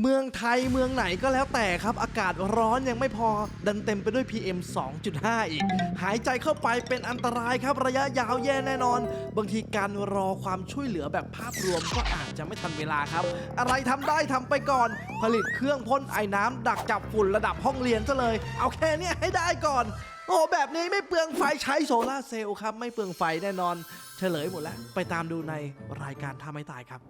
เมืองไทยเมืองไหนก็แล้วแต่ครับ อากาศร้อนยังไม่พอดันเต็มไปด้วย PM 2.5 อีก หายใจเข้าไปเป็นอันตรายครับระยะยาวแย่แน่นอน บางทีการรอความช่วยเหลือแบบภาพรวมก็อาจจะไม่ทันเวลาครับ อะไรทำได้ทำไปก่อน ผลิตเครื่องพ่นไอ้น้ำดักจับฝุ่นระดับห้องเรียนซะเลย เอาแค่นี้ให้ได้ก่อน โอ้แบบนี้ไม่เปลืองไฟใช้โซลาเซลล์ครับไม่เปลืองไฟแน่นอน เฉลยหมดแล้วไปตามดูในรายการท่าไม่ตายครับ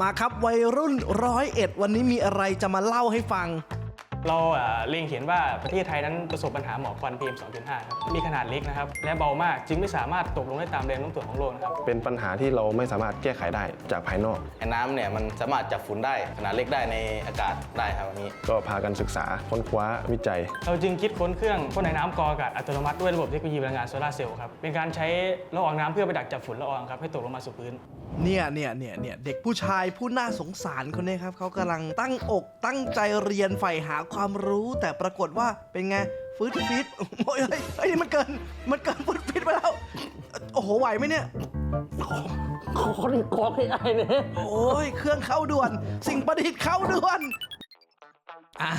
มาครับวัยรุ่นร้อยเอ็ดวันนี้มีอะไรจะมาเล่าให้ฟัง เราอะเล็งเห็นว่าประเทศไทยนั้นประสบปัญหาหมอกควัน PM 2.5 ครับ มีขนาดเล็กนะครับ และเบามากจึงไม่สามารถตกลงได้ตามแรงโน้มถ่วงของโลกนะครับ เป็นปัญหาที่เราไม่สามารถแก้ไขได้จากภายนอก ไอ้น้ำเนี่ยมันสามารถจับฝุ่นได้ขนาดเล็กได้ในอากาศได้ครับอันนี้ ก็พากันศึกษาค้นคว้าวิจัย เราจึงคิดค้นเครื่องพ่นไอ้น้ำกรองอากาศอัตโนมัติด้วยระบบเทคโนโลยีพลังงานโซลาร์เซลล์ครับ เป็นการใช้ละอองน้ำเพื่อไปดักจับฝุ่นละอองครับให้ตกลงมาสู่พื้น เนี่ยเนี่ยเนี่ยเนี่ยเด็กผู้ชายผู้น่าสงสารคนนี้ครับเขากำลังตั้งอกตั้งใจเรียนใฝ่หาความรู้ แต่ปรากฏว่าเป็นไงฟืดฟิตโอ้ยเฮ้ยเฮ้ยนี่มันเกินมันเกินฟืดฟิตไปแล้ว โอ้โหไหวไหมเนี่ย คนกองให้ไอ้เนี่ย โอ้ย เครื่องเข้าด่วน สิ่งประดิษฐ์เข้าด่วนอ่า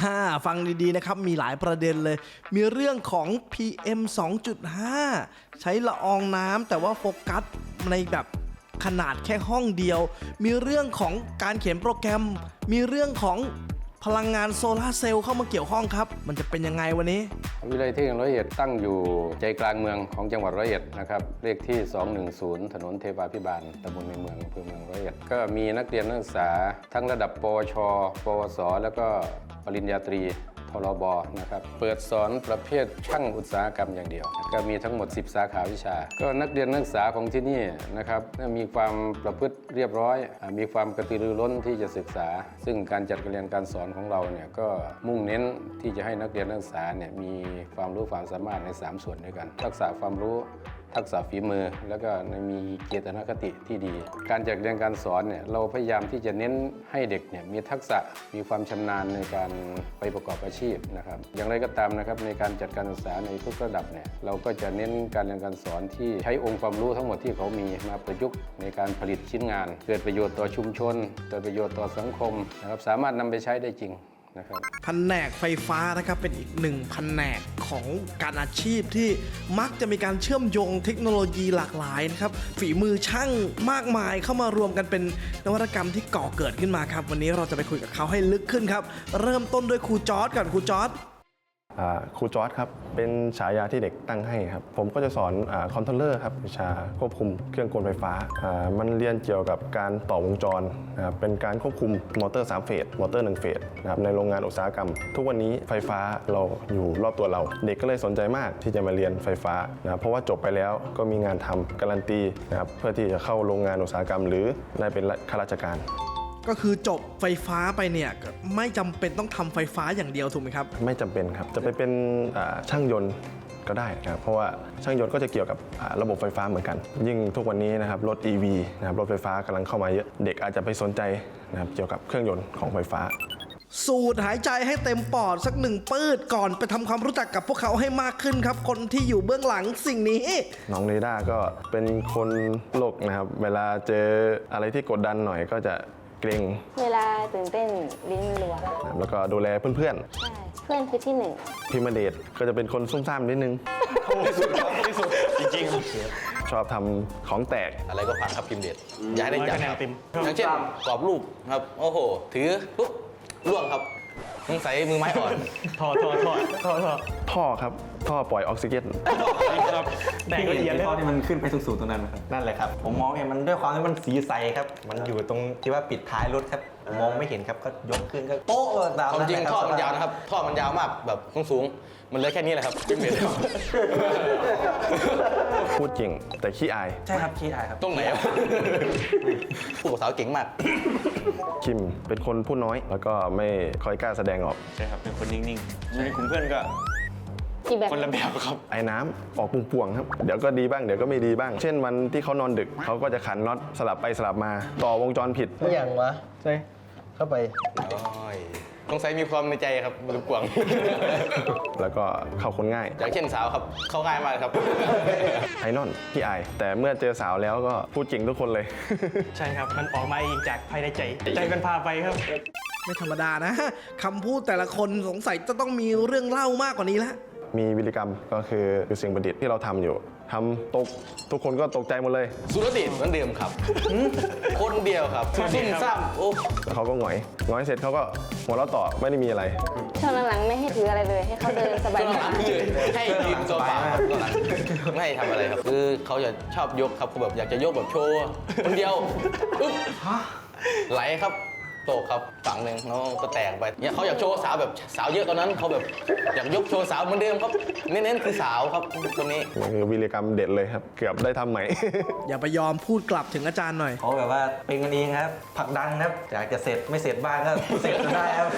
ฟังดีๆนะครับ มีหลายประเด็นเลย มีเรื่องของ PM 2.5 ใช้ละอองน้ำแต่ว่าโฟกัสในแบบ ขนาดแค่ห้องเดียว มีเรื่องของการเขียนโปรแกรม มีเรื่องของพลังงานโซลาร์เซลล์เข้ามาเกี่ยวข้องครับ มันจะเป็นยังไงวันนี้ วิเลยที่ร้อยเอ็ดตั้งอยู่ใจกลางเมืองของจังหวัดร้อยเอ็ดนะครับเลขที่ 210 ถนนเทวาพิบาลตำบลในเมืองอำเภอเมืองร้อยเอ็ดก็มีนักเรียนนักศึกษาทั้งระดับปวช ปวส แล้วก็ปริญญาตรี ทรบนะครับ เปิดสอนประเภทช่างอุตสาหกรรมอย่างเดียว ก็มีทั้งหมด 10 สาขาวิชา ก็นักเรียนนักศึกษาของที่นี่นะครับมีความประพฤติเรียบร้อย มีความกระตือรือร้นที่จะศึกษา ซึ่งการจัดการเรียนการสอนของเราเนี่ยก็มุ่งเน้นที่จะให้นักเรียนนักศึกษาเนี่ยมีความรู้ความสามารถใน 3 ส่วนด้วยกันทักษะความรู้ ทักษะฝีมือ แล้วก็มีเจตนคติที่ดี การจัดเรียนการสอนเนี่ยเราพยายามที่จะเน้นให้เด็กเนี่ยมีทักษะมีความชำนาญในการไปประกอบอาชีพนะครับอย่างไรก็ตามนะครับในการจัดการศึกษาในทุกระดับเนี่ยเราก็จะเน้นการเรียนการสอนที่ใช้องค์ความรู้ทั้งหมดที่เขามีมาประยุกต์ในการผลิตชิ้นงาน เกิดประโยชน์ต่อชุมชนเกิดประโยชน์ต่อสังคมนะครับสามารถนำไปใช้ได้จริง นะครับแผนกไฟฟ้านะครับเป็นอีกหนึ่งแผนกของการอาชีพที่มักจะมีการเชื่อมโยงเทคโนโลยีหลากหลายนะครับฝีมือช่างมากมายเข้ามารวมกันเป็นนวัตกรรมที่ก่อเกิดขึ้นมาครับ วันนี้เราจะไปคุยกับเขาให้ลึกขึ้นครับ เริ่มต้นด้วยครูจอร์ดก่อนครูจอร์ด ครูจอร์ดครับ เป็นฉายาที่เด็กตั้งให้ครับ ผมก็จะสอนคอนโทรลเลอร์ครับวิชาควบคุมเครื่องกลไฟฟ้า มันเรียนเกี่ยวกับการต่อวงจรนะครับเป็นการควบคุมมอเตอร์ 3 เฟส มอเตอร์ 1 เฟสนะครับในโรงงานอุตสาหกรรม ทุกวันนี้ไฟฟ้าเราอยู่รอบตัวเรา เด็กก็เลยสนใจมากที่จะมาเรียนไฟฟ้านะครับเพราะว่าจบไปแล้วก็มีงานทำการันตีนะครับเพื่อที่จะเข้าโรงงานอุตสาหกรรม หรือได้เป็นข้าราชการ ก็คือจบไฟฟ้าไปเนี่ยก็ไม่จำเป็นต้องทำไฟฟ้าอย่างเดียวถูกไหมครับ ไม่จำเป็นครับ จะไปเป็นอ่าช่างยนต์ก็ได้นะครับเพราะว่าช่างยนต์ก็จะเกี่ยวกับอ่าระบบไฟฟ้าเหมือนกัน ยิ่งทุกวันนี้นะครับรถ EV นะครับรถไฟฟ้ากำลังเข้ามาเยอะเด็กอาจจะไปสนใจนะครับเกี่ยวกับเครื่องยนต์ของไฟฟ้า สูดหายใจให้เต็มปอดสักหนึ่งปืดก่อนไปทำความรู้จักกับพวกเขาให้มากขึ้นครับ คนที่อยู่เบื้องหลังสิ่งนี้ น้องเรด้าก็เป็นคนโลกนะครับ เวลาเจออะไรที่กดดันหน่อยก็จะ เกรงเวลาตื่นเต้นลิ้นรัวนะครับแล้วก็ดูแลเพื่อนใช่เพื่อนคือที่หนึ่งๆพิมเดชก็จะเป็นคนซุ่มซ่ามนิดนึงจริงชอบทำของแตก ๆ อะไรก็ฟังครับพิมพ์เด็ดอย่าให้ได้จับร้อยคะแนนครับเต็มอย่างเช่นกรอบรูปครับ โอ้โห ถือปุ๊บล่วงครับ สงสัยมือไม้อ่อนทอทอทอทอทอท่อครับ ท่อปล่อยออกซิเจน ครับแต่ละเอียดเลยท่อที่มันขึ้นไปสูงๆตรงนั้นนะครับ นั่นแหละครับ ผมมองเห็นมันด้วยความที่มันสีใสครับ มันอยู่ตรงที่ว่าปิดท้ายรถครับผมมองไม่เห็นครับ ก็ยกขึ้นก็โป๊ะตามความนั้นจริงแหละท่อคบมันยาวนะครับ ท่อมันยาวมากแบบสูงๆ มันเหลยแค่นี้แหละครับไม่เมตรพูดจริงแต่ขี้อายใช่ครับขี้อายครับตรงไหนอะผู้สาวเก่งมาก คิมเป็นคนพูดน้อย แล้วก็ไม่ค่อยกล้าแสดงออก ใช่ครับ เป็นคนนิ่งๆอยู่ในกลุ่มเพื่อนก็อีกแบบคนละแบบครับ ไอ้น้ำออกป่วงๆครับ เดี๋ยวก็ดีบ้าง เดี๋ยวก็ไม่ดีบ้าง เช่นวันที่เขานอนดึก เขาก็จะขันน็อตสลับไปสลับมา ต่อวงจรผิดไม่อย่างวะใช่เข้าไปโอ้ย สงสัยมีความในใจครับลืมกวาง แล้วก็เข้าคนง่ายอย่างเช่นสาวครับ เข้าง่ายมากครับ ไอ้นอนขี้อาย แต่เมื่อเจอสาวแล้วก็พูดจริงทุกคนเลย ใช่ครับ มันออกมาเองจากภายในใจ ใจมันพาไปครับ ไม่ธรรมดานะคำพูดแต่ละคนสงสัยจะต้องมีเรื่องเล่ามากกว่านี้ละ มีวิริกรรมก็คือคือสิ่งประดิษฐ์ที่เราทำอยู่ ทำตกทุกคนก็ตกใจหมดเลย สุรเดชเหมือนเดิมครับ คนเดียวครับซุ่มซ่ามโอ้แล้วเขาก็หงอยหงอยเสร็จเขาก็หัวเราะต่อไม่ได้มีอะไร ช่วงหลังๆไม่ให้ถืออะไรเลย ให้เขาเดินสบายช่วงหลังคือให้ยืนตัวเปล่าครับช่วงหลังไม่ให้ทำอะไรครับ คือเขาจะชอบยกครับเขาแบบอยากจะยกแบบโชว์คนเดียวอึ๊บไหลครับ โตกครับฝั่งหนึ่งแล้วก็แตกไปเนี่ยเขาอยากโชว์สาวแบบสาวเยอะตอนนั้นเขาแบบอยากยกโชว์สาวเหมือนเดิมครับเน้นๆคือสาวครับคนนี้นี่คือวิริกรรมเด็ดเลยครับ เกือบได้ทำใหม่ อย่าไปยอมพูดกลับถึงอาจารย์หน่อย เขาแบบว่าเป็นกันเองครับผลักดันครับอยากจะเสร็จไม่เสร็จบ้างก็เสร็จจนได้ครับ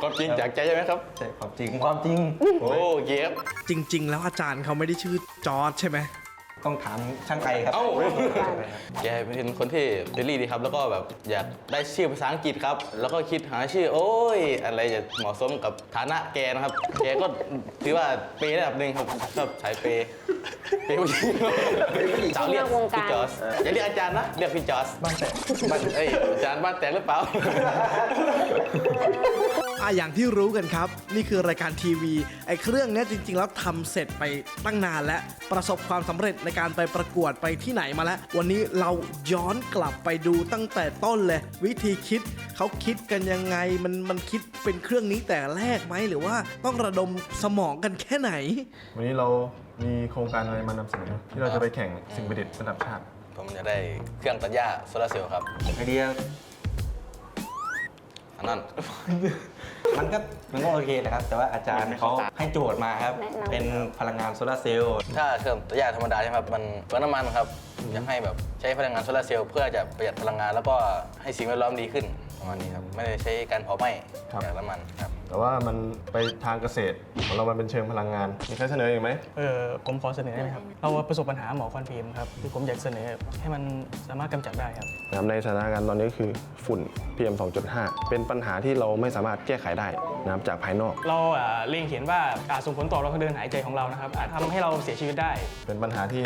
ความจริงจากใจใช่ไหมครับ ใช่ความจริงความจริง โอ้เย็บ จริง ๆ แล้วอาจารย์เขาไม่ได้ชื่อจอร์ดใช่ไหม ต้องถามช่างไอครับ เอ้า แกเป็นคนที่เฟรนลี่ดีครับ แล้วก็แบบอยากได้ชื่อภาษาอังกฤษครับ แล้วก็คิดหาชื่อ โอ้ย อะไรจะเหมาะสมกับฐานะแกนะครับ แกก็ถือว่าเปย์ระดับหนึ่งครับชอบสายเปย์เปย์ผู้หญิงสาวเรียกพี่จอสอย่าเรียกอาจารย์นะเรียกพี่จอสบ้านแตกบ้านเอ้ยอาจารย์บ้านแตกหรือเปล่า อะอย่างที่รู้กันครับ นี่คือรายการทีวี ไอ้เครื่องเนี้ยจริง ๆ แล้วทำเสร็จไปตั้งนานแล้ว ประสบความสำเร็จในการไปประกวดไปที่ไหนมาแล้ว วันนี้เราย้อนกลับไปดูตั้งแต่ต้นเลย วิธีคิดเขาคิดกันยังไงมันมันคิดเป็นเครื่องนี้แต่แรกไหมหรือว่าต้องระดมสมองกันแค่ไหน วันนี้เรามีโครงการอะไรมานำเสนอที่เราจะไปแข่งสิ่งประดิษฐ์ระดับชาติ ผมจะได้เครื่องตัดหญ้าโซลาร์เซลล์ครับไอเดียอันนั้น มันก็มันก็โอเคนะครับ แต่ว่าอาจารย์เขาให้โจทย์มาครับเป็นพลังงานโซลาร์เซลล์ ถ้าเครื่องตัดหญ้าธรรมดาใช่ไหมครับมันเปลืองน้ำมันครับ อยากให้แบบใช้พลังงานโซลาร์เซลล์เพื่อจะประหยัดพลังงานแล้วก็ให้สิ่งแวดล้อมดีขึ้นประมาณนี้ครับไม่ได้ใช้การเผาไหม้ครับ จากน้ำมันครับ แต่ว่ามันไปทางเกษตรของเรามันเป็นเชิงพลังงาน มีใครเสนออีกไหม เออผมขอเสนอได้ไหมครับ เราประสบปัญหาหมอกควันพีมครับคือผมอยากเสนอให้มันสามารถกำจัดได้ครับ นะครับในสถานการณ์ตอนนี้ก็คือฝุ่น PM 2.5 เป็นปัญหาที่เราไม่สามารถแก้ไขได้นะครับจากภายนอก เราอะเล็งเห็นว่าอาจส่งผลต่อเราทางเดินหายใจของเรานะครับอาจทำให้เราเสียชีวิตได้ เป็นปัญหาที่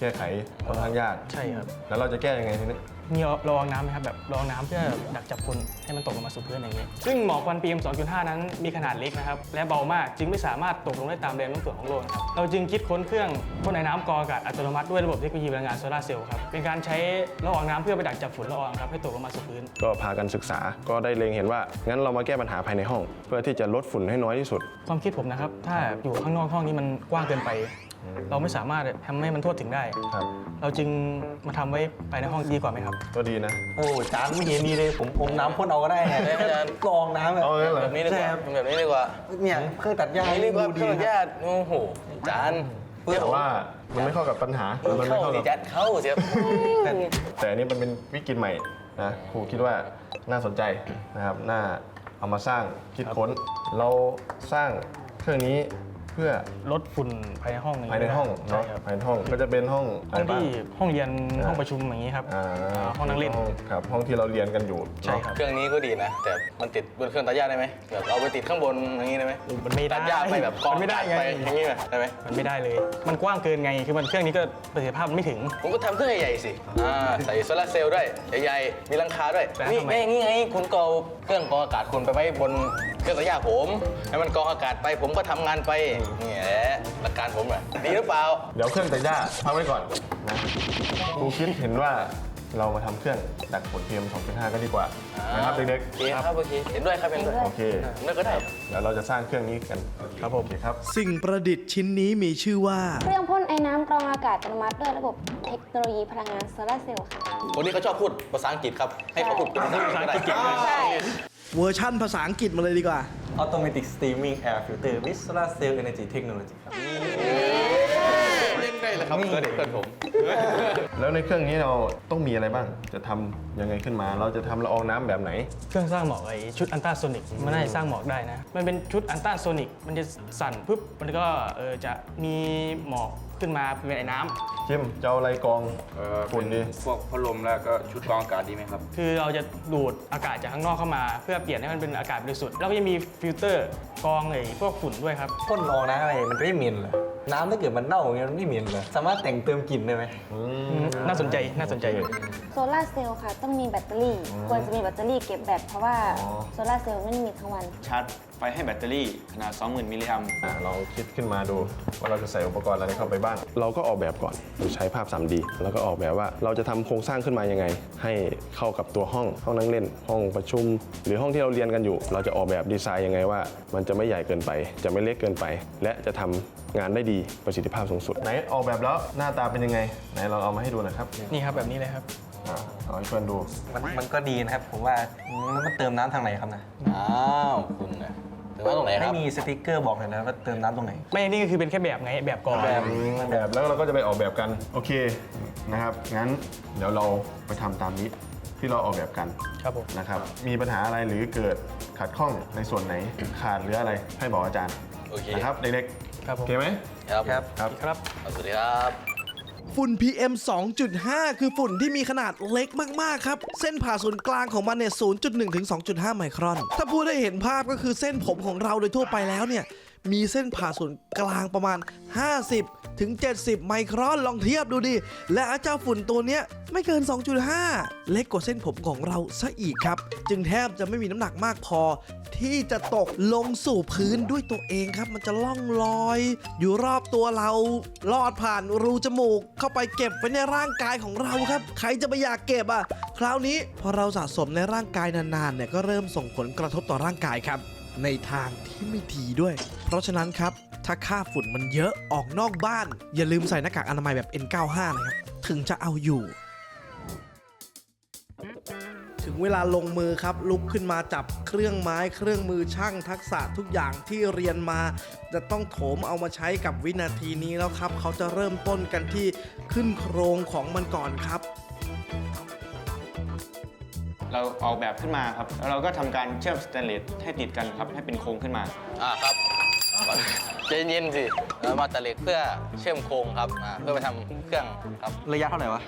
แก้ไขค่อนข้างยาก ใช่ครับ แล้วเราจะแก้ยังไงทีนี้ มีรองน้ำไหมครับแบบรองน้ำเพื่อดักจับฝุ่นให้มันตกลงมาสู่พื้นอย่างนี้ ซึ่งหมอกควัน PM 2.5 นั้นมีขนาดเล็กนะครับ และเบามากจึงไม่สามารถตกลงได้ตามแรงโน้มถ่วงของโลกนะครับเราจึงคิดค้นเครื่องพ่นไอ้น้ำกรองอากาศอัตโนมัติด้วยระบบเทคโนโลยีพลังงานโซลาร์เซลล์ครับเป็นการใช้ละอองน้ำเพื่อไปดักจับฝุ่นละอองครับให้ตกลงมาสู่พื้น ก็พากันศึกษา ก็ได้เล็งเห็นว่า งั้นเรามาแก้ปัญหาภายในห้อง เพื่อที่จะลดฝุ่นให้น้อยที่สุด ความคิดผมนะครับ ถ้าอยู่ข้างนอกห้องนี้มันกว้างเกินไป เราไม่สามารถทำให้มันทั่วถึงได้ ครับ เราจึงมาทำไว้ภายในห้องดีกว่าไหมครับ ก็ดีนะ โอ้จานไม่เห็นมีเลย ผมอมน้ำพ่นเอาก็ได้ไงได้อาจารย์ กรองน้ำแบบเอางั้นเหรอ แบบนี้ดีกว่าแบบนี้ดีกว่าเนี่ยเครื่องตัดหญ้าอันนี้ดีกว่าดูเครื่องตัดหนะญ้าโอ้โหจานแต่ว่ามันไม่เข้ากับปัญหามันไม่เข้าเข้าสิกับ จัดเข้าเสีย แต่อันนี้มันเป็นวิกฤตใหม่นะครูคิดว่าน่าสนใจนะครับ น่าเอามาสร้างคิดค้น เราสร้างเครื่องนี้เพื่อลดฝุ่นภายในห้องอย่างภายในห้องใช่เนาะครับภายในห้องก็จะเป็นห้องอะห้ไรองบ้างที่ห้องเรียนห้องประชุมอย่างนี้ครับอ่าอ่าห้องนั่งเล่นห้ครับห้องที่เราเรียนกันอยู่ใช่เนาะครับเครื่องนี้ก็ดีนะ แต่มันติดบนเครื่องตัดหญ้าได้ไหมแบบเอาไปติดข้างบนอย่างนี้ได้ไหมมันไม่ได้ตัดหญ้าไปแบบกองมันไม่ได้ไงไปอย่างนี้ได้ไหมมันไม่ได้เลย มันกว้างเกินไงคือมันเครื่องนี้ก็ประสิทธิภาพมันไม่ถึง ผมก็ทำเครื่องใหญ่ๆสิอ่าใส่โซลาร์เซลล์ด้วยใหญ่ๆมีหลังคาด้วยแต่นี่ทำไมไงนี่ไงคุณก็เอาเครื่องกรองอากาศคุณไปไว้บนเครื่องตัดหญ้าผมให้มันกรองอากาศไปผมก็ทำงานไปนี่แหละหลักการผมอะดีหรือเปล่า เดี๋ยวเครื่องแต่หญ้าพักไว้ก่อนนะครูคิดเห็นว่าเรามาทำเครื่องดักผล PM 2.5กันดีกว่านะครับเด็กโอเคครับโอเคเห็นด้วยครับเห็นด้วยๆโอเคเลิกก็ได้แล้วเราจะสร้างเครื่องนี้กันครับผมโอเคครับ สิ่งประดิษฐ์ชิ้นนี้มีชื่อว่า เครื่องพ่นไอ้น้ำกรองอากาศอัตโนมัติด้วยระบบเทคโนโลยีพลังงานโซลาร์เซลล์ค่ะ คนนี้เขาชอบพูดภาษาอังกฤษครับ ให้เขาพูดภาษาอังกฤษก็ได้ใช่ เวอร์ชั่นภาษาอังกฤษมาเลยดีกว่า Automatic Steaming Air Filter with Solar Cell Energy Technology ครับ เล่นได้เลยครับเพื่อนเพื่อนผม แล้วในเครื่องนี้เราต้องมีอะไรบ้าง จะทำยังไงขึ้นมา เราจะทำละอองน้ำแบบไหน เครื่องสร้างหมอกไอชุดอันต้าโซนิกมันน่าจะสร้างหมอกได้นะ มันเป็นชุดอันต้าโซนิกมันจะสั่นปุ๊บมันก็เออจะมีหมอก ขึ้นมาเป็นไอ้น้ำจิมจะเอาอะไรกรองเอ่อฝุ่นดีพวกพัดลมแล้วก็ชุดกรองอากาศดีไหมครับ คือเราจะดูดอากาศจากข้างนอกเข้ามา เพื่อเปลี่ยนให้มันเป็นอากาศบริสุทธิ์แล้วก็จะมีฟิลเตอร์กรองไอ้พวกฝุ่นด้วยครับพ่นละอองน้ำอะไรมันจะไม่เหม็นเหรอน้ำถ้าเกิดมันเน่าอย่างเงี้ยมันไม่เหม็นเหรอสามารถแต่งเติมกลิ่นได้ไหมน่าสนใจน่าสนใจโซลาร์เซลล์ค่ะ ต้องมีแบตเตอรี่ ควรจะมีแบตเตอรี่เก็บแบตเพราะว่าโซลาร์เซลล์ไม่ได้มีทั้งวัน ชาร์จ ไฟให้แบตเตอรี่ขนาด 20,000 มิลลิแอมป์อะลองคิดขึ้นมาดูว่าเราจะใส่อุปกรณ์อะไรเข้าไปบ้าง เราก็ออกแบบก่อนโดยใช้ภาพ 3D แล้วก็ออกแบบว่าเราจะทำโครงสร้างขึ้นมายังไง ให้เข้ากับตัวห้องห้องนั่งเล่น ห้องประชุม หรือห้องที่เราเรียนกันอยู่ เราจะออกแบบดีไซน์ยังไงว่า มันจะไม่ใหญ่เกินไป จะไม่เล็กเกินไป และจะทำงานได้ดีประสิทธิภาพสูงสุด ไหนออกแบบแล้วหน้าตาเป็นยังไง ไหนเราเอามาให้ดูหนะครับนี่ครับแบบนี้เลยครับ อะเอาให้เพื่อนดู มันมันก็ดีนะครับ ผมว่าแล้วมันเติมน้ำทางไหนครับนะ อ้าว คุณนะ ถึงว่าตรงไหนคไม่รับมีสติ๊กเกอร์บอกเลยนะว่าเติมน้ำตรงไหน ไม่นี่ก็คือเป็นแค่แบบไงแบบกรองแบบแบบแล้วเราก็จะไปออกแบบกันโอเคนะครับงั้นเดี๋ยวเราไปทำตามนี้ที่เราออกแบบกันครับผมนะครับ มีปัญหาอะไรหรือเกิดขัดข้องในส่วนไหนขาดหรืออะไรให้บอกอาจารย์โอเคนะครับเด็กครับๆผโอมเคไหมครับครับ ครับ ครับ สวัสดีครับ ฝุ่น PM 2.5 คือฝุ่นที่มีขนาดเล็กมาก ๆ ครับ เส้นผ่าศูนย์กลางของมันเนี่ย 0.1 ถึง 2.5 ไมครอน ถ้าพูดได้เห็นภาพก็คือเส้นผมของเราโดยทั่วไปแล้วเนี่ย มีเส้นผ่าศูนย์กลางประมาณ 50 ถึง 70 ไมครอนลองเทียบดูดิ และอาเจ้าฝุ่นตัวเนี้ยไม่เกิน 2.5 เล็กกว่าเส้นผมของเราซะอีกครับ จึงแทบจะไม่มีน้ำหนักมากพอ ที่จะตกลงสู่พื้นด้วยตัวเองครับ มันจะล่องลอย อยู่รอบตัวเราลอดผ่านรูจมูก เข้าไปเก็บไว้ในร่างกายของเราครับ ใครจะไปอยากเก็บอะคราวนี้พอเราสะสมในร่างกายนานๆเนี่ยก็เริ่มส่งผลกระทบต่อร่างกายครับ ในทางที่ไม่ดีด้วย เพราะฉะนั้นครับ ถ้าค่าฝุ่นมันเยอะออกนอกบ้าน อย่าลืมใส่หน้ากากอนามัยแบบ N95 นะครับ ถึงจะเอาอยู่ ถึงเวลาลงมือครับ ลุกขึ้นมาจับเครื่องไม้เครื่องมือช่างทักษะทุกอย่างที่เรียนมา จะต้องโถมเอามาใช้กับวินาทีนี้แล้วครับ เขาจะเริ่มต้นกันที่ขึ้นโครงของมันก่อนครับ เราออกแบบขึ้นมาครับ แล้วเราก็ทำการเชื่อมสแตนเลสให้ติดกันครับ ให้เป็นโครงขึ้นมา อ่าครับก่อนใจเย็นๆสิเรามาตัดเหล็กเพื่อเชื่อมโครงครับอ่าเพื่อไปทำเครื่องครับระยะเท่าไหร่วะ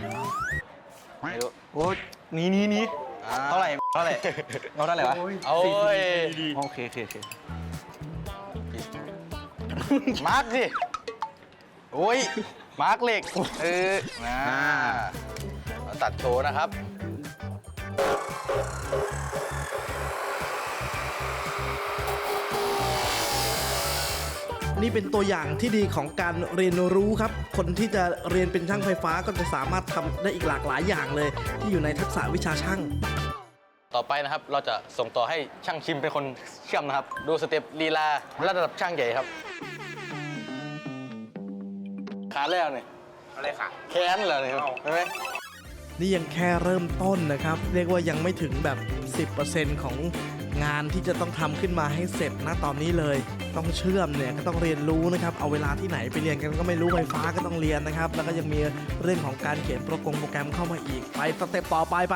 ไม่รู้ โอ้นี่นี่นี่อ่เท่าไหร่ เท่าไหร่เอาเท่าไหร่วะเอาเว้ยโอเคโอเคโอเคมาร์กสิโอ้ยมาร์กเหล็กเออนะเราตัดโชว์นะครับ นี่เป็นตัวอย่างที่ดีของการเรียนรู้ครับ คนที่จะเรียนเป็นช่างไฟฟ้าก็จะสามารถทำได้อีกหลากหลายอย่างเลย ที่อยู่ในทักษะวิชาช่าง ต่อไปนะครับเราจะส่งต่อให้ช่างชิมเป็นคนเชื่อมนะครับ ดูสเต็ปลีลาระดับช่างใหญ่ครับ ขาแล้วเนี่ยอะไรค่ะแค้นเหรอเนี่ยใช่ไหม นี่ยังแค่เริ่มต้นนะครับ เรียกว่ายังไม่ถึงแบบ 10%ของงานที่จะต้องทำขึ้นมาให้เสร็จนะตอนนี้เลย ต้องเชื่อมเนี่ยก็ต้องเรียนรู้นะครับเอาเวลาที่ไหนไปเรียนกันก็ไม่รู้ไฟฟ้าก็ต้องเรียนนะครับ แล้วก็ยังมีเรื่องของการเขียนโปรแกรมโปรแกรมเข้ามาอีกไปสเต็ปต่อไปไป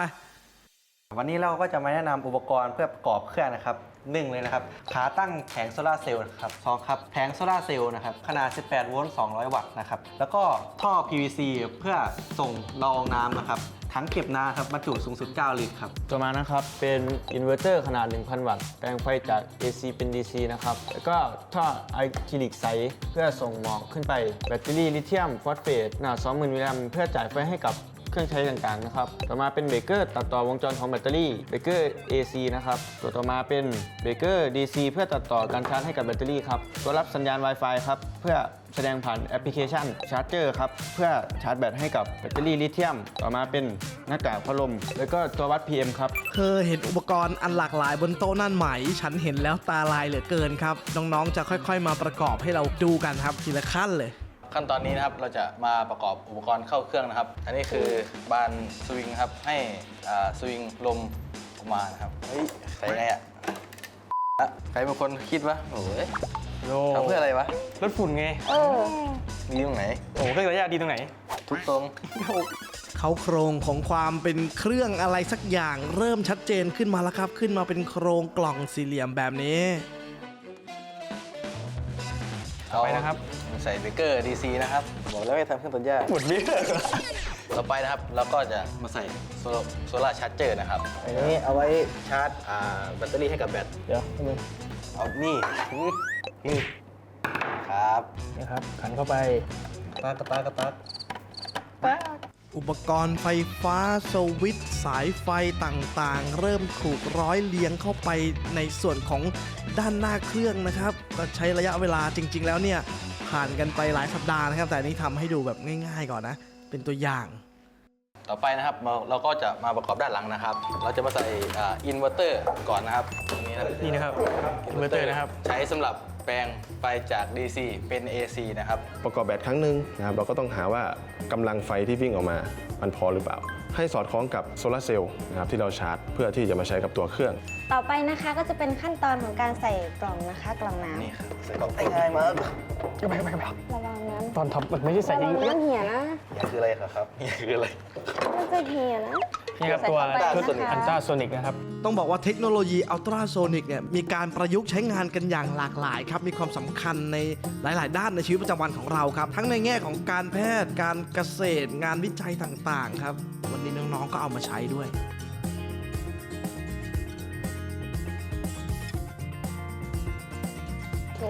วันนี้เราก็จะมาแนะนำอุปกรณ์เพื่อประกอบเครื่องนะครับหนึ่งเลยนะครับ ขาตั้งแผงโซลาเซลล์นะครับสองครับแผงโซลาเซลล์นะครับ ขนาด 18 โวลต์ 200 วัตต์นะครับ แล้วก็ท่อ PVC เพื่อส่งละอองน้ำนะครับ ถังเก็บน้ำครับบรรจุสูงสุด 9 ลิตรครับ ต่อมานะครับ เป็นอินเวอร์เตอร์ขนาด 1,000 วัตต์ แปลงไฟจาก AC เป็น DC นะครับ แล้วก็ท่ออะคริลิกใส เพื่อส่งหมอกขึ้นไป แบตเตอรี่ลิเธียมฟอสเฟตขนา20,000มิลลิแอมเพื่อจ่ายไฟให้กับ เครื่องใช้ต่างๆนะครับ ต่อมาเป็นเบรกเกอร์ตัดต่อวงจรของแบตเตอรี่เบรกเกอร์ AC นะครับตัวต่อมาเป็นเบรกเกอร์ DC เพื่อตัดต่อการชาร์จให้กับแบตเตอรี่ครับตัวรับสัญญาณ Wi-Fi ครับเพื่อแสดงผ่านแอปพลิเคชันชาร์จเจอร์ครับเพื่อชาร์จแบตให้กับแบตเตอรี่ลิเธียม ต่อมาเป็นหน้ากากพัดลม แล้วก็ตัววัด PM ครับ เธอเห็นอุปกรณ์อันหลากหลายบนโต๊ะนั่นไหม ฉันเห็นแล้วตาลายเหลือเกินครับ น้องๆ จะค่อยๆ มาประกอบให้เราดูกันครับทีละขั้นเลย ขั้นตอนนี้นะครับเราจะมาประกอบอุปกรณ์เข้าเครื่องนะครับ อันนี้คือบานสวิงครับให้อ่าสวิงลมออกมานะครับเฮ้ยใส่ไงอะอะใครเป็นคนคิดวะโอ้ยโลทำเพื่ออะไรวะรถฝุ่นไง เออ ดีตรงไหน โอ้เครื่องระยะดีตรงไหน ทุกตรง เขาโครงของความเป็นเครื่องอะไรสักอย่างเริ่มชัดเจนขึ้นมาแล้วครับ ขึ้นมาเป็นโครงกล่องสี่เหลี่ยมแบบนี้ ต่อไปนะครับ ใส่เบเกอร์ DC นะครับบอกแล้วให้ทำเครื่องตัดหญ้าหมดเรื่องต่อไปนะครับเราก็จะมาใส่โซลโซลาร์ชาร์จเจอร์นะครับอันนี้เอาไว้ชาร์จอ่าแบตเตอรี่ให้กับแบตเดี๋ยวแป๊บนึงเอานี่นี่ครับนะครับขันเข้าไปตากกระตากกระตาก อุปกรณ์ไฟฟ้าสวิตช์สายไฟต่างๆ เริ่มถูกร้อยเรียงเข้าไปในส่วนของด้านหน้าเครื่องนะครับ ก็ใช้ระยะเวลาจริง ๆ แล้วเนี่ย ผ่านกันไปหลายสัปดาห์นะครับ แต่อันนี้ทำให้ดูแบบง่าย ๆ ก่อนนะ เป็นตัวอย่าง ต่อไปนะครับเราเราก็จะมาประกอบด้านหลังนะครับ เราจะมาใส่อินเวอร์เตอร์ก่อนนะครับตรงนี้นะนี่นะครับอินเวอร์เตอร์นะครับ ใช้สำหรับ แปลงไฟจาก DC เป็น AC นะครับ ประกอบแบตครั้งหนึ่งนะครับเราก็ต้องหาว่ากำลังไฟที่วิ่งออกมา มันพอหรือเปล่า ให้สอดคล้องกับโซลาร์เซลล์นะครับที่เราชาร์จ เพื่อที่จะมาใช้กับตัวเครื่อง ต่อไปนะคะก็จะเป็นขั้นตอนของการใส่กล่องนะคะกล่องน้ำนี่ครับใส่กล่องง่ายมากระวังน้ำตอนทำมันไม่ได้ใส่ระจวัริงงน้ำเหี่ยนะนี่คืออะไรครับนี่คืออะไรมันจะเหี่ยนะ นี่ครับใส่ตัวเข้าไปชุดนะคะอันต้าโซนิกนะครับ ต้องบอกว่าเทคโนโลยีอัลตราโซนิกเนี่ยมีการประยุกต์ใช้งานกันอย่างหลากหลายครับ มีความสำคัญในหลาย ๆ ด้านในชีวิตประจำวันของเราครับ ทั้งในแง่ของการแพทย์การเกษตร งานวิจัยต่าง ๆ ครับ วันนี้น้อง ๆ ก็เอามาใช้ด้วยโอเค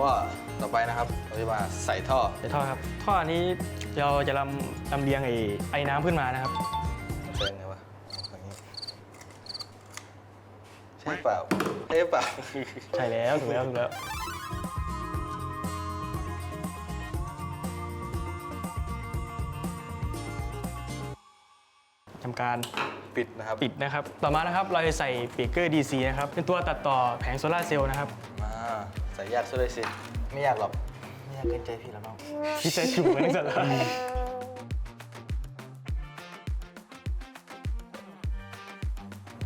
ก็ต่อไปนะครับเราจะมาใส่ท่อใส่ท่อครับ ท่ออันนี้เราจะลำลำเลียงไอ้ไอ้น้ำขึ้นมานะครับ ใส่ยังไงวะอย่างนี้ใช่เปล่าใช่เปล่า ใช่แล้วถูกแล้วถูกแล้ว ทำการปิดนะครับปิดนะครับ ต่อมานะครับเราจะใส่เบรกเกอร์ DC นะครับ เป็นตัวตัดต่อแผงโซลาร์เซลล์นะครับมาใส่ยากซะด้วยสิ ไม่ยากหรอก ไม่ยากเกินใจพี่แล้วน้องที่ใส่ถุงเหมือนกันแล้ว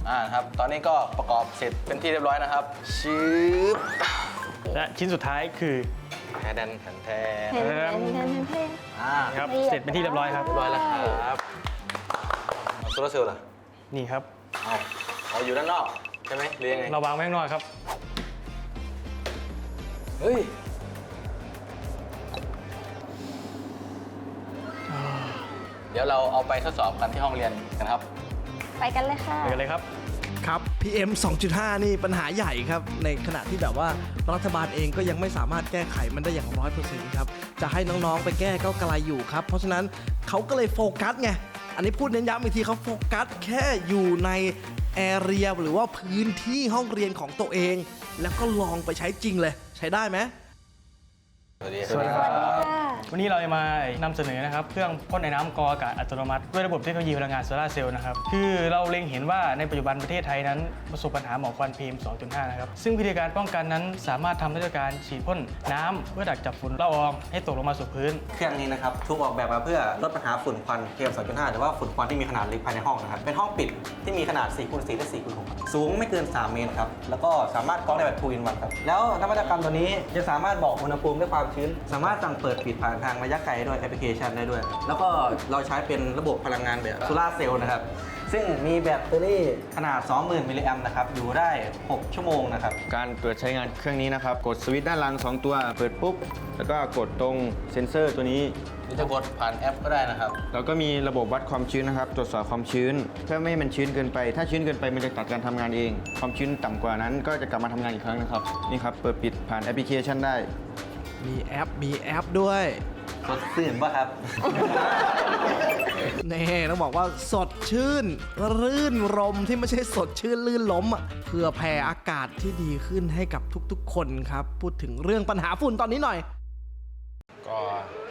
อ่านะครับ ตอนนี้ก็ประกอบเสร็จเป็นที่เรียบร้อยนะครับชืบและชิ้นสุดท้ายคือแทนแทนแทนแทนแทนแทนแทนแทนอ่าครับเสร็จเป็นที่เรียบร้อยครับ เรียบร้อยแล้วครับเอาโซลาร์เซลล์ล่ะนี่ครับ เอาเอาอยู่ด้านนอกใช่ไหมหรือยังไงเราวางไว้ข้างนอกครับ เฮ้ยเดี๋ยวเราเอาไปทดสอบกันที่ห้องเรียนกันครับ ไปกันเลยค่ะ ไปกันเลยครับ ครับ PM 2.5 นี่ปัญหาใหญ่ครับ ในขณะที่แบบว่ารัฐบาลเองก็ยังไม่สามารถแก้ไขมันได้อย่างร้อยเปอร์เซ็นต์ครับ จะให้น้องๆ ไปแก้ก็ไกลอยู่ครับ เพราะฉะนั้นเขาก็เลยโฟกัสไง อันนี้พูดเน้นย้ำอีกทีเขาโฟกัสแค่อยู่ในแอเรียหรือว่าพื้นที่ห้องเรียนของตัวเอง แล้วก็ลองไปใช้จริงเลย ใช้ได้ไหมสวัสดีสวัสดีครับค่ะ วันนี้เราจะมานำเสนอนะครับเครื่องพ่นในน้ำกออากาศอัตโนมัติด้วยระบบเทคโนโลยีพลังงานโซลาร์เซลล์นะครับคือเราเล็งเห็นว่าในปัจจุบันประเทศไทยนั้นประสบปัญหาหมอกควัน PM 2.5 นะครับซึ่งวิธีการป้องกันนั้นสามารถทำได้ด้วยการฉีดพ่นน้ำเพื่อดักจับฝุ่นละอองให้ตกลงมาสู่พื้น เครื่องนี้นะครับถูกออกแบบมาเพื่อลดปัญหาฝุ่นควัน PM 2.5 หรือว่าฝุ่นควันที่มีขนาดเล็กภายในห้องนะครับเป็นห้องปิดที่มีขนาด4คูณ4และ4คูณ6สูงไม่เกิน 3 เมตรครับแล้วก็สามารถกรองได้แบบ2 in 1ครับแล้วนวัตกรรมตัวนี้จะสามารถบอกอุณหภูมิและความชื้น สามารถสั่งเปิดปิดผ่านทางระยะไกลด้วยแอปพลิเคชันได้ด้วย แล้วก็เราใช้เป็นระบบพลังงานแบบโซลาร์เซลล์นะครับ ซึ่งมีแบตเตอรี่ขนาด 20,000มิลลิแอมป์นะครับ อยู่ได้ 6 ชั่วโมงนะครับ การเปิดใช้งานเครื่องนี้นะครับ กดสวิตช์ด้านล่าง2 ตัว เปิดปุ๊บ แล้วก็กดตรงเซ็นเซอร์ตัวนี้หรือจะกดผ่านแอปก็ได้นะครับ แล้วก็มีระบบวัดความชื้นนะครับ ตรวจสอบความชื้น เพื่อไม่ให้มันชื้นเกินไป ถ้าชื้นเกินไปมันจะตัดการทำงานเอง ความชื้นต่ำกว่านั้นก็จะกลับมาทำงานอีกครั้งนะครับ นี่ครับ เปิดปิดผ่านแอปพลิเคชันได้ มีแอป มีแอปด้วย สดสื่นป่ะครับแน่ต้องบอกว่าสดชื่น รื่นรมที่ไม่ใช่สดชื่นลื่นล้มอะเพื่อแผ่อากาศที่ดีขึ้นให้กับทุกๆ คนครับ พูดถึงเรื่องปัญหาฝุ่นตอนนี้หน่อย ก็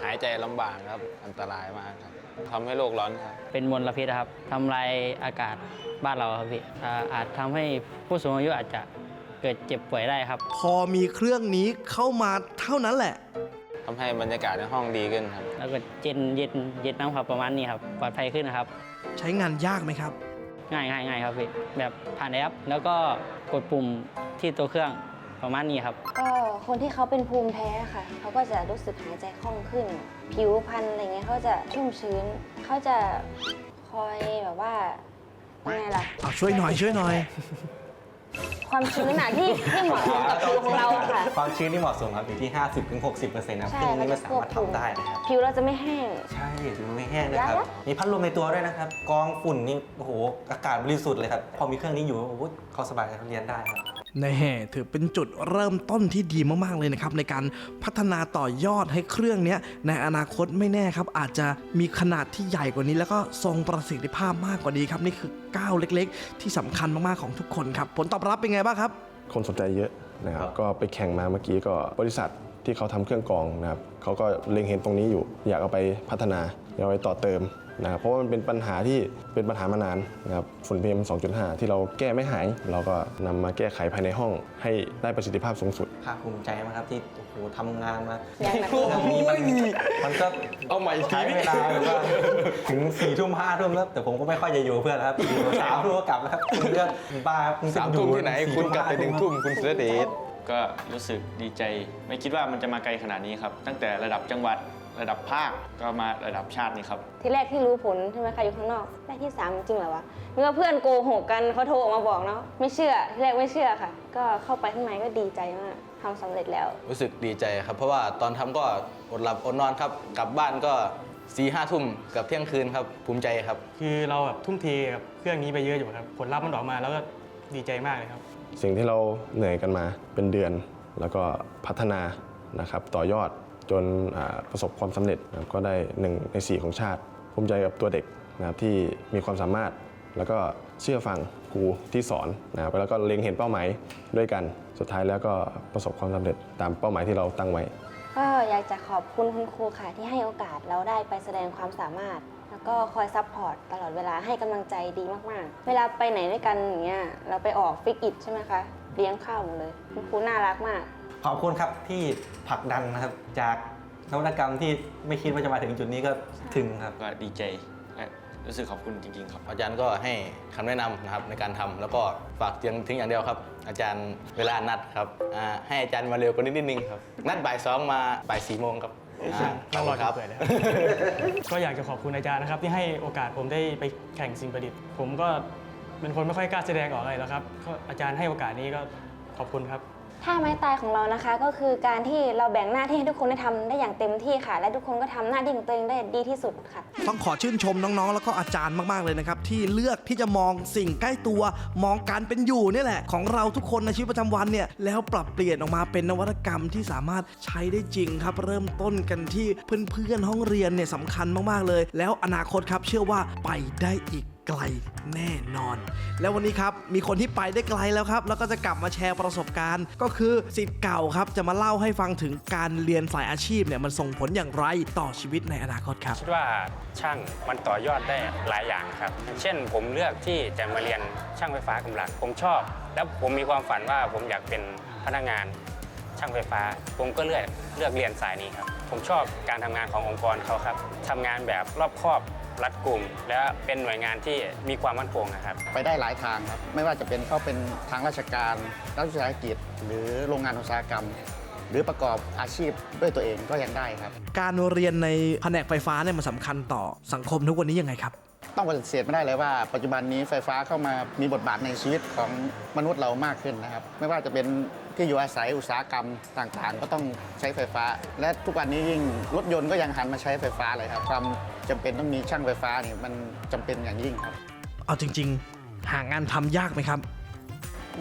หายใจลำบากครับ อันตรายมากครับทำให้โลกร้อนครับ เป็นมลพิษครับทำลายอากาศบ้านเราครับพี่อ่าอาจทำให้ผู้สูงอายุอาจจะ เกิดเจ็บป่วยได้ครับพอมีเครื่องนี้เข้ามาเท่านั้นแหละ ทำให้บรรยากาศในห้องดีขึ้นครับ แล้วก็เย็นเย็นเย็นน้ำครับประมาณนี้ครับปลอดภัยขึ้นนะครับ ใช้งานยากไหมครับ ง่ายง่ายง่ายครับพี่แบบผ่านแอป แล้วก็กดปุ่มที่ตัวเครื่องประมาณนี้ครับ ก็คนที่เขาเป็นภูมิแพ้ค่ะ เขาก็จะรู้สึกหายใจคล่องขึ้น ผิวพรรณอะไรเงี้ยเขาจะชุ่มชื้น เขาจะคอยแบบว่ายังไงล่ะเอาช่วยหน่อยช่วยหน่อย ความชื้นอะที่ที่เหมาะสมกับผิวของเราค่ะ ความชื้นที่เหมาะสมครับอยู่ที่ 50-60%ครับใช่ซึ่งนี่เขามันจะสาควบมารถคุมทำได้นะครับ ผิวเราจะไม่แห้ง ใช่ถึงไม่แห้งด้วยครับ แล้ว มีพัดลมในตัวด้วยนะครับกรองฝุ่นนี่ โอ้โห อากาศบริสุทธิ์เลยครับ พอมีเครื่องนี้อยู่ โอ้โหเขาสบายเรียนได้ครับ แน่ถือเป็นจุดเริ่มต้นที่ดีมากๆเลยนะครับในการพัฒนาต่อยอดให้เครื่องนี้ในอนาคตไม่แน่ครับ อาจจะมีขนาดที่ใหญ่กว่านี้ แล้วก็ทรงประสิทธิภาพมากกว่านี้ครับ นี่คือก้าวเล็ก ๆ ที่สำคัญมากๆของทุกคนครับ ผลตอบรับเป็นไงบ้างครับ คนสนใจเยอะนะครับก็ไปแข่งมาเมื่อกี้ก็บริษัทที่เขาทำเครื่องกรองนะครับเขาก็เล็งเห็นตรงนี้อยู่ อยากเอาไปพัฒนาอยากเอาไปต่อเติม นะครับเพราะว่ามันเป็นปัญหาที่เป็นปัญหามานานนะครับฝุ่น PM 2.5 ที่เราแก้ไม่หาย เราก็นำมาแก้ไขภายในห้องให้ได้ประสิทธิภาพสูงสุด ภาคภูมิใจมากครับที่โอ้โหทำงานมาอย่างหนักเรื่องนี้มันมันก็เอาใหม่อีกที ใช้เวลาแบบว่าถึงสี่ทุ่มห้าทุ่มแล้ว แต่ผมก็ไม่ค่อยจะอยู่เพื่อนครับอยู่สามทุ่มก็กลับแล้วครับคุณเรื่องบ้าครับณสามทุ่มที่ไหน สี่คุณกลับไปหนึ่งทุ่มคุณเสือเดช ก็รู้สึกดีใจ ไม่คิดว่ามันจะมาไกลขนาดนี้ครับ ตั้งแต่ระดับจังหวัด ระดับภาคก็มาระดับชาตินี่ครับ ที่แรกที่รู้ผลใช่ไหมคะอยู่ข้างนอกได้ที่สามจริงเหรอวะนึกว่าเพื่อนโกหกกันเขาโทรออกมาบอกเนาะไม่เชื่อที่แรกไม่เชื่อค่ะ ก็เข้าไปข้างในก็ดีใจมากทำสำเร็จแล้ว รู้สึกดีใจครับ เพราะว่าตอนทำก็อดหลับอดนอนครับ กลับบ้านก็สี่ห้าทุ่มเกับเที่ยงคืนครับภูมิใจครับ คือเราแบบทุ่มเทกับเครื่องนี้ไปเยอะอยู่ครับผลลัพธ์มันออกมาแล้วก็ดีใจมากเลยครับ สิ่งที่เราเหนื่อยกันมาเป็นเดือน แล้วก็พัฒนานะครับต่อยอด จนประสบความสำเร็จนะครับก็ได้หนึ่งในสี่ของชาติ ภูมิใจกับตัวเด็กนะครับที่มีความสามารถ แล้วก็เชื่อฟังครูที่สอนนะครับแล้วก็เล็งเห็นเป้าหมายด้วยกัน สุดท้ายแล้วก็ประสบความสำเร็จตามเป้าหมายที่เราตั้งไว้ ก็อยากจะขอบคุณคุณครูค่ะที่ให้โอกาสเราได้ไปแสดงความสามารถ แล้วก็คอยซัพพอร์ตตลอดเวลาให้กำลังใจดีมากๆ เวลาไปไหนด้วยกันอย่างเงี้ยเราไปออกฟิกอิทใช่ไหมคะเลี้ยงข้าวหมดเลย คุณครูน่ารักมาก ขอบคุณครับที่ผลักดันนะครับจากนวัตกรรมที่ไม่คิดว่าจะมาถึงจุดนี้ก็ถึงครับ ก็ดีใจและรู้สึกขอบคุณจริง ๆ ครับ อาจารย์ก็ให้คำแนะนำนะครับในการทำแล้วก็ฝากเพียงถึงอย่างเดียวครับ อาจารย์เวลานัดครับอ่าให้อาจารย์มาเร็วกว่านิดนิดนึงครับนัดบ่ายสองมาบ่ายสี่โมงครับอ่าต้องรอครับเปื่อยๆเลยก็อยากจะขอบคุณอาจารย์นะครับ ที่ให้โอกาสผมได้ไปแข่งสิ่งประดิษฐ์ ผมก็เป็นคนไม่ค่อยกล้าแสดงออกอะไรแล้วครับก็อาจารย์ให้โอกาสนี้ก็ขอบคุณครับ ท่าไม้ตายของเรานะคะ ก็คือการที่เราแบ่งหน้าที่ให้ทุกคนได้ทำได้อย่างเต็มที่ค่ะ และทุกคนก็ทำหน้าที่ของตัวเองได้ดีที่สุดค่ะ ต้องขอชื่นชมน้องๆ แล้วก็อาจารย์มาก ๆ เลยนะครับ ที่เลือกที่จะมองสิ่งใกล้ตัว มองการเป็นอยู่นี่แหละ ของเราทุกคนในชีวิตประจำวันเนี่ย แล้วปรับเปลี่ยนออกมาเป็นนวัตกรรมที่สามารถใช้ได้จริงครับ เริ่มต้นกันที่เพื่อนๆห้องเรียนเนี่ยสำคัญมากๆเลย แล้วอนาคตครับเชื่อว่าไปได้อีก ไกลแน่นอน แล้ววันนี้ครับมีคนที่ไปได้ไกลแล้วครับ แล้วก็จะกลับมาแชร์ประสบการณ์ ก็คือสิทธิ์เก่าครับจะมาเล่าให้ฟังถึงการเรียนสายอาชีพเนี่ยมันส่งผลอย่างไรต่อชีวิตในอนาคตครับคิดว่าช่างมันต่อยอดได้หลายอย่างครับ เช่นผมเลือกที่จะมาเรียนช่างไฟฟ้ากำลังผมชอบ แล้วผมมีความฝันว่าผมอยากเป็นพนักงานช่างไฟฟ้า ผมก็เลือกเลือกเรียนสายนี้ครับ ผมชอบการทำงานขององค์กรเขาครับทำงานแบบรอบคอบ รัดกลุ่ม และเป็นหน่วยงานที่มีความมั่นคงนะครับ ไปได้หลายทางครับ ไม่ว่าจะเป็นเข้าเป็นทางราชการรัฐวิสาหกิจ หรือโรงงานอุตสาหกรรม หรือประกอบอาชีพด้วยตัวเองก็ยังได้ครับ การเรียนในแผนกไฟฟ้าเนี่ยมันสำคัญต่อสังคมทุกวันนี้ยังไงครับ ต้องปฏิเสธไม่ได้เลยว่าปัจจุบันนี้ไฟฟ้าเข้ามามีบทบาทในชีวิตของมนุษย์เรามากขึ้นนะครับ ไม่ว่าจะเป็น ที่อยู่อาศัยอุตสาหกรรมต่างๆ ก็ต้องใช้ไฟฟ้า และทุกวันนี้ยิ่งรถยนต์ก็ยังหันมาใช้ไฟฟ้าเลยครับความจำเป็นต้องมีช่างไฟฟ้าเนี่ยมันจำเป็นอย่างยิ่งครับ เอาจริง ๆ หางานทำยากไหมครับ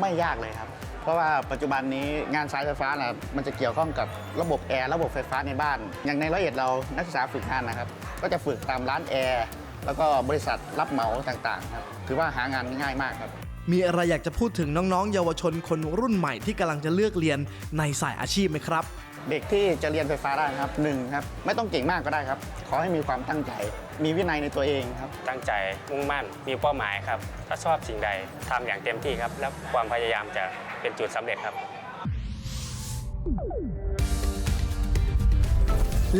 ไม่ยากเลยครับ เพราะว่าปัจจุบันนี้งานสายไฟฟ้านะมันจะเกี่ยวข้องกับระบบแอร์ระบบไฟฟ้าในบ้าน อย่างในร้อยเอ็ดเรานักศึกษาฝึกงานนะครับ ก็จะฝึกตามร้านแอร์แล้วก็บริษัทรับเหมาต่างๆครับถือว่าหางานง่ายมากครับ มีอะไรอยากจะพูดถึงน้องๆ เยาวชนคนรุ่นใหม่ที่กำลังจะเลือกเรียนในสายอาชีพไหมครับ เด็กที่จะเรียนไฟฟ้าได้นะครับหนึ่งครับ ไม่ต้องเก่งมากก็ได้ครับ ขอให้มีความตั้งใจ มีวินัยในตัวเองครับ ตั้งใจมุ่งมั่นมีเป้าหมายครับถ้าชอบสิ่งใดทำอย่างเต็มที่ครับ แล้วความพยายามจะเป็นจุดสำเร็จครับ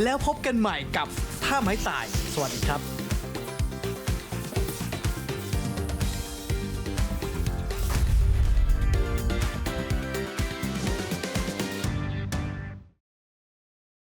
แล้วพบกันใหม่กับท่าไม้ตาย สวัสดีครับ